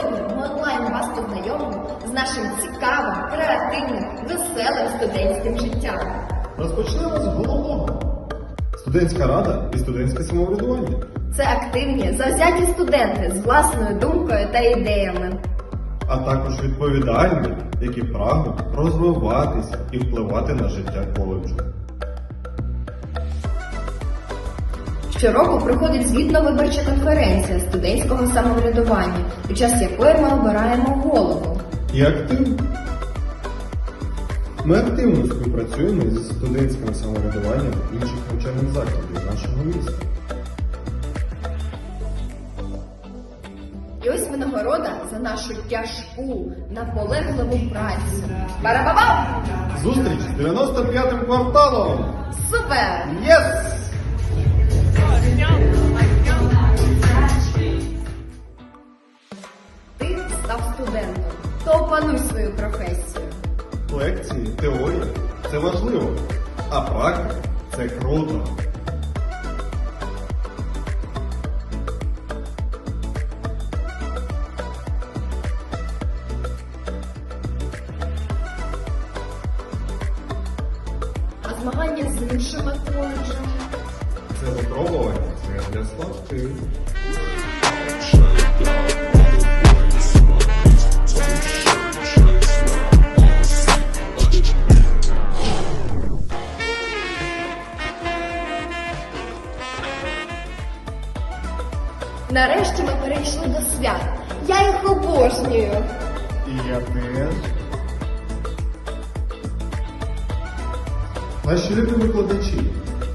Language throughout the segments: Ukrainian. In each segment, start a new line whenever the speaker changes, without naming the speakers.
Сьогодні ми онлайн вас познайомимо з нашим цікавим, креативним, веселим студентським життям.
Розпочнемо з головного. Студентська рада і студентське самоврядування.
Це активні, завзяті студенти з власною думкою та ідеями.
А також відповідальні, які прагнуть розвиватися і впливати на життя коледжу.
Щороку проходить звітно-виборча конференція студентського самоврядування, під час якої ми обираємо голову.
І активно. Ми активно співпрацюємо зі студентським самоврядуванням інших навчальних закладів нашого міста.
І ось винагорода за нашу тяжку, наполегливу працю. Барабабам!
Зустріч з 95-м кварталом!
Супер!
Єс!
Опануй свою професію.
Лекції, теорія це важливо, а практика це круто.
А змагання з іншими коледжами.
Це випробування, це для слабких.
Нарешті ми перейшли до свят. Я їх обожнюю.
І я теж. Наші любі викладачі,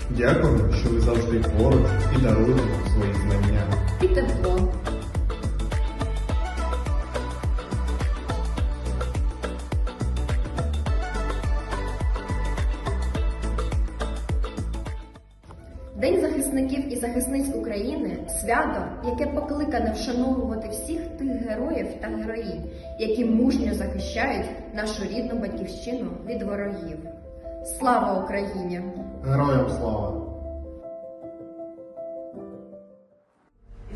дякуємо, що ви завжди поруч і даруєте свої знання.
І тепло. Захисників і захисниць України свято, яке покликане вшановувати всіх тих героїв та героїнь, які мужньо захищають нашу рідну батьківщину від ворогів. Слава Україні!
Героям слава!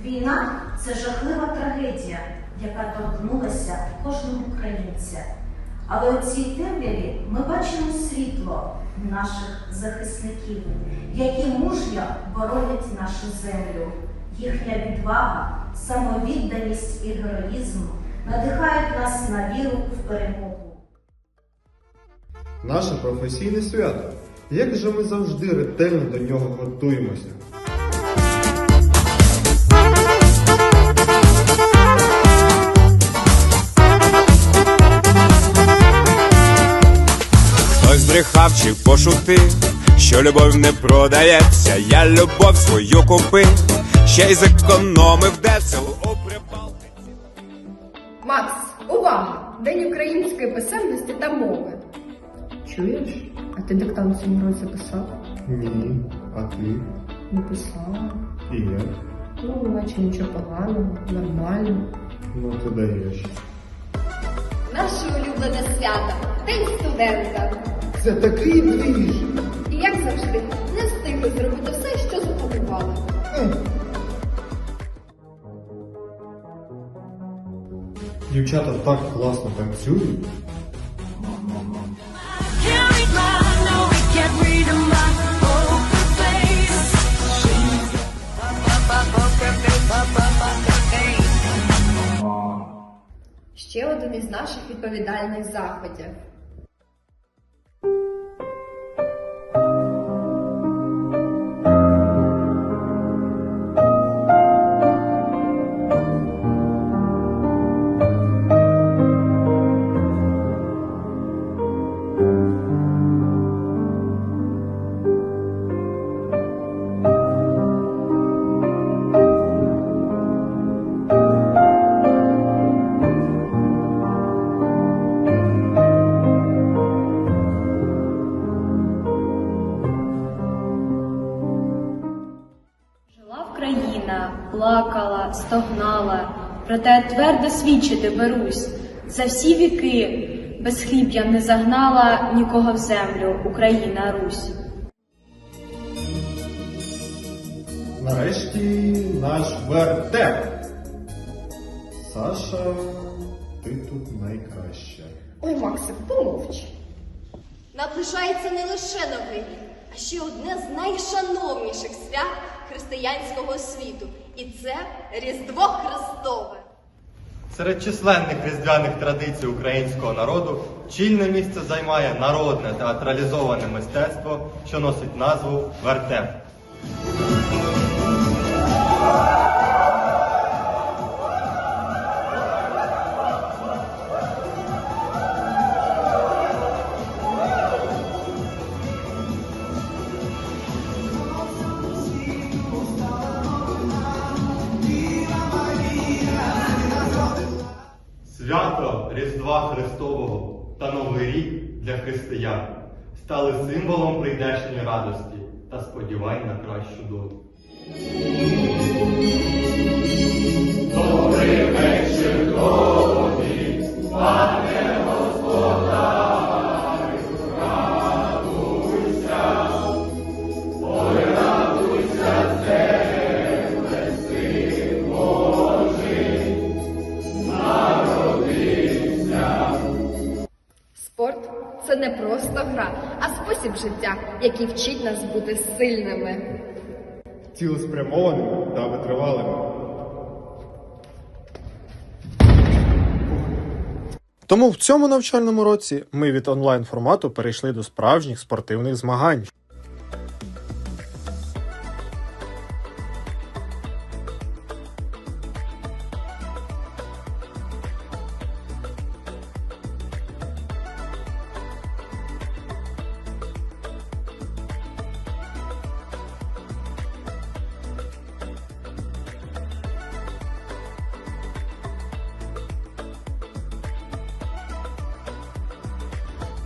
Війна це жахлива трагедія, яка торкнулася кожного українця. Але у цій темряві ми бачимо світло наших захисників, які мужньо боронять нашу землю. Їхня відвага, самовідданість і героїзм надихають нас на віру в перемогу.
Наше професійне свято. Як же ми завжди ретельно до нього готуємося?
Збрехав чи пошутив, що любов не продається, я любов свою купив, ще й зекономив децел у Прибалтиці.
Макс, увага! День української писемності та мови. Чуєш? А ти диктант цьому році писав?
Ні, а ти
Не писала.
і я.
Ну, наче нічого поганого, нормально.
Ну ти даєш.
Наше улюблене свято День студента.
Це такий двіж!
І як завжди, не встигли зробити все, що запланували.
Дівчата так класно танцюють.
Ще один із наших відповідальних заходів.
Плакала, стогнала, проте твердо свідчити берусь. За всі віки безхліб'я не загнала нікого в землю, Україна Русь.
Нарешті наш вертеп. Саша, ти тут найкраща.
Ой, Максим, помовч.
Наближається не лише Новий а ще одне з найшановніших свят християнського світу. І це Різдво Христове.
Серед численних різдвяних традицій українського народу чільне місце займає народне театралізоване мистецтво, що носить назву вертеп. Христового та Новий рік для християн стали символом прийдешньої радості та сподівань на кращу долю.
Спорт спосіб життя, який вчить нас бути сильними.
Цілеспрямованими та витривалими.
Тому в цьому навчальному році ми від онлайн формату перейшли до справжніх спортивних змагань.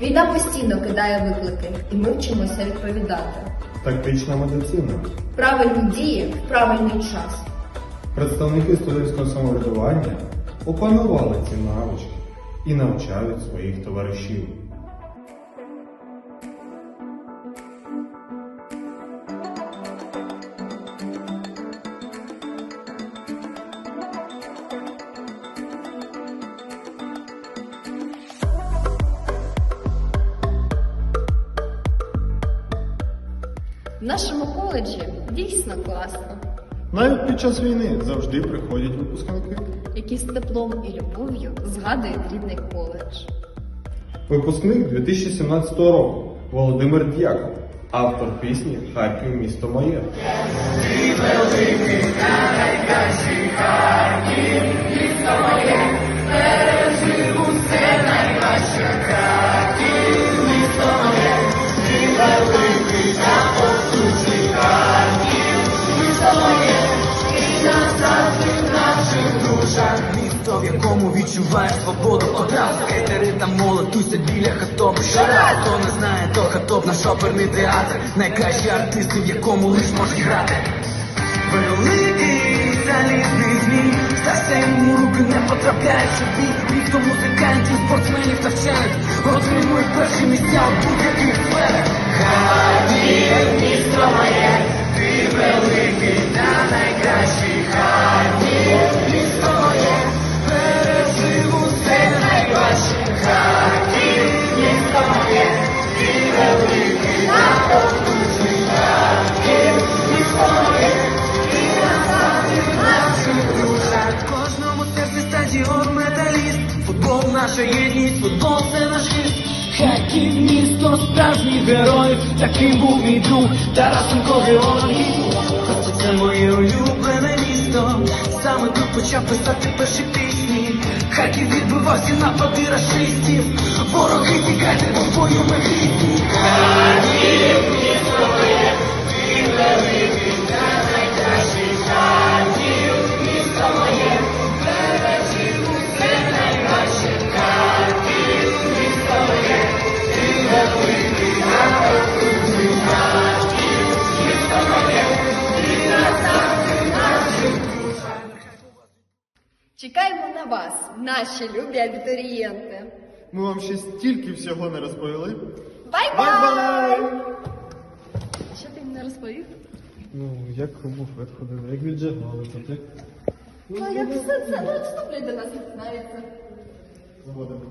Війна постійно кидає виклики, і ми вчимося відповідати.
Тактична медицина.
Правильні дії в правильний час.
Представники студентського самоврядування опанували ці навички і навчають своїх товаришів.
Нашому коледжі дійсно класно,
Навіть під час війни завжди приходять випускники.
які з теплом і любов'ю згадують рідний коледж.
Випускник 2017 року Володимир Д'яков, автор пісні Харків місто моє.
Місто, якому відчуваєш свободу одразу. Хейтери та молодь тусять біля хатоп Щораз, хто не знає, то хатоп наш оперний театр. Найкращі артисти, в якому лиш можуть грати. Великий залізний змій. Стався йому руки не потрапляють собі. Їх то музикантів, спортсменів навчають Отримують перші місця у будь-яких сферах. Харків, місто моє. Ти великий та найкращий Харків, місто справжніх героїв Таким був мій друг Тарасенко Георгій це моє улюблене місто. Саме тут почав писати перші пісні. Харків відбивався на напади расистів. Вороги тікайте, бо бою ми гідні
Чекаємо на вас, наші любі абітурієнти.
Ми вам ще стільки всього не розповіли.
Бай-бай! Що ти їм не розповів?
Ну, як буфет ходили, як віджигали, тут як
Ну як все це, ну як ставлять до нас знається.
Згодом.